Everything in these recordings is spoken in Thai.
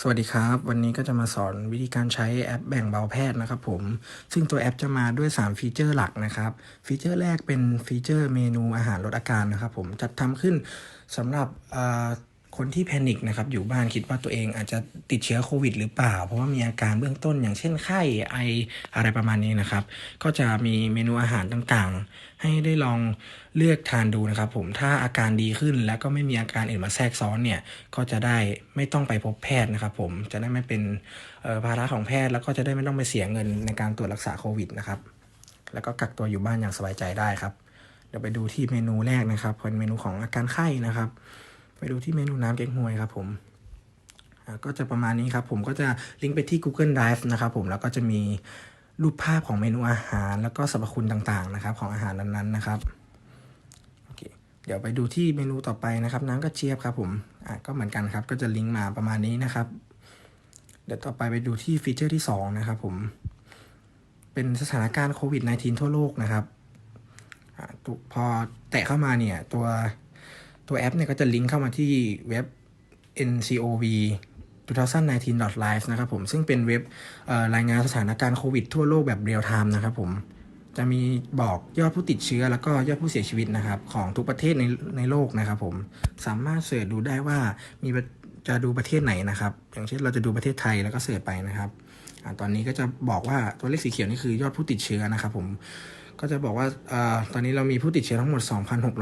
สวัสดีครับ วันนี้ก็จะมาสอนวิธีการใช้แอปแบ่งเบาแพทย์นะครับผม ซึ่งตัวแอปจะมาด้วย 3 ฟีเจอร์หลักนะครับ ฟีเจอร์แรกเป็นฟีเจอร์เมนูอาหารลดอาการนะครับผมจัดทำขึ้นสำหรับ คนที่แพนิคนะครับอยู่บ้านคิดว่าตัวเองอาจจะติดเชื้อโควิด หรือเปล่า เพราะว่ามีอาการเบื้องต้นอย่างเช่นไข้ไออะไรประมาณนี้นะครับ ก็จะมีเมนูอาหารต่างๆ ให้ได้ลองเลือกทานดูนะครับ ผมถ้าอาการดีขึ้นแล้วก็ไม่มีอาการอื่นมาแทรกซ้อนเนี่ยก็จะได้ไม่ต้องไปพบแพทย์นะครับ ผมจะได้ไม่เป็นภาระของแพทย์ แล้วก็จะได้ไม่ต้องไปเสียเงินในการตรวจรักษาโควิดนะครับแล้วก็กักตัวอยู่บ้านอย่างสบายใจได้ครับเดี๋ยวไปดูที่เมนูแรกนะครับเป็นเมนูของอาการไข้นะครับ ดูที่เมนูน้ำเก๊กฮวยครับผมก็จะประมาณนี้ครับผมก็จะลิงก์ไปที่ Google Drive นะครับผมแล้วก็จะมีรูปภาพของเมนูอาหาร แล้วก็สรรพคุณต่างๆนะครับ ของอาหารนั้นๆนะครับโอเคเดี๋ยวไปดูที่เมนูต่อไปนะครับ น้ำกระเจี๊ยบครับผมอะก็เหมือนกันครับ ก็จะลิงก์มาประมาณนี้นะครับ เดี๋ยวต่อไปไปดูที่ฟีเจอร์ที่สองนะครับผม เป็นสถานการณ์โควิด -19 ทั่วโลกนะครับอพอแตะเข้ามาเนี่ยตัว ตัวแอปเนี่ยก็จะลิงก์เข้ามาที่เว็บ ncov 2019 live นะครับผม ซึ่งเป็นเว็บรายงานสถานการณ์โควิดทั่วโลกแบบเรียลไทม์นะครับผม จะมีบอกยอดผู้ติดเชื้อแล้วก็ยอดผู้เสียชีวิตนะครับ ของทุกประเทศในในโลกนะครับผม สามารถเสิร์ชดูได้ว่ามีจะดูประเทศไหนนะครับ อย่างเช่นเราจะดูประเทศไทยแล้วก็เสิร์ชไปนะครับอตอนนี้ก็จะบอกว่าตัวเลขสีเขียวนี่คือยอดผู้ติดเชื้อนะครับผม ก็จะบอกว่าอตอนนี้เรามีผู้ติดเชื้อทั้งหมด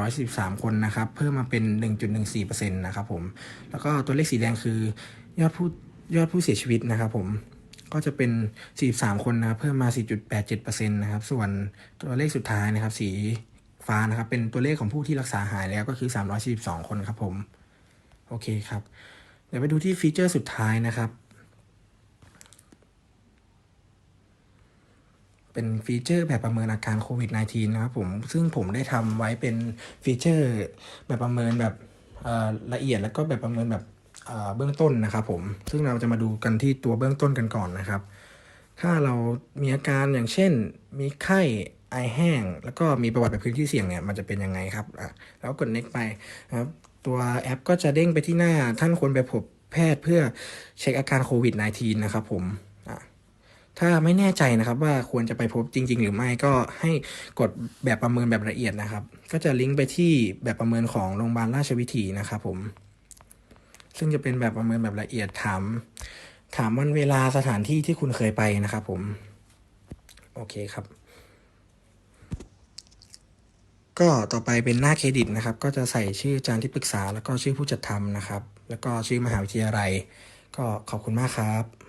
2,613คนนะครับ เพิ่มมาเป็น 1.14%นะครับผม แล้วก็ตัวเลขสีแดงคือยอดผู้ยอดผู้เสียชีวิตนะครับผม ก็จะเป็น 43 คนนะครับ เพิ่มมา 4.87%นะครับ ส่วนตัวเลขสุดท้ายนะครับ สีฟ้านะครับ เป็นตัวเลขของผู้ที่รักษาหายแล้วก็คือ 342 คนครับผม โอเคครับ เดี๋ยวไปดูที่ฟีเจอร์สุดท้ายนะครับ เป็นฟีเจอร์แบบประเมินอาการโควิด -19 นะครับผมซึ่งผมได้ทำไว้เป็นฟีเจอร์แบบประเมินแบบละเอียดแล้วก็แบบประเมินแบบเบื้องต้นนะครับผมซึ่งเราจะมาดูกันที่ตัวเบื้องต้นกันก่อนนะครับ ถ้าเรามีอาการอย่างเช่น มีไข้ไอแห้ง แล้วก็มีประวัติไปพื้นที่เสี่ยงเนี่ยมันจะเป็นยังไงครับอะแล้วกด next ไปครับตัวแอปก็จะเด้งไปที่หน้าท่านควรไปพบแพทย์เพื่อเช็คอาการโควิด -19 นะครับผม ถ้าไม่แน่ใจนะครับว่าควรจะไปพบจริง ๆ หรือไม่ก็ให้กดแบบประเมินแบบละเอียดนะครับ ก็จะลิงก์ไปที่แบบประเมินของโรงพยาบาลราชวิถีนะครับผม ซึ่งจะเป็นแบบประเมินแบบละเอียดถาม ถามวันเวลาสถานที่ที่คุณเคยไปนะครับผม โอเคครับ ก็ต่อไปเป็นหน้าเครดิตนะครับ ก็จะใส่ชื่ออาจารย์ที่ปรึกษา แล้วก็ชื่อผู้จัดทำนะครับ แล้วก็ชื่อมหาวิทยาลัย ก็ขอบคุณมากครับ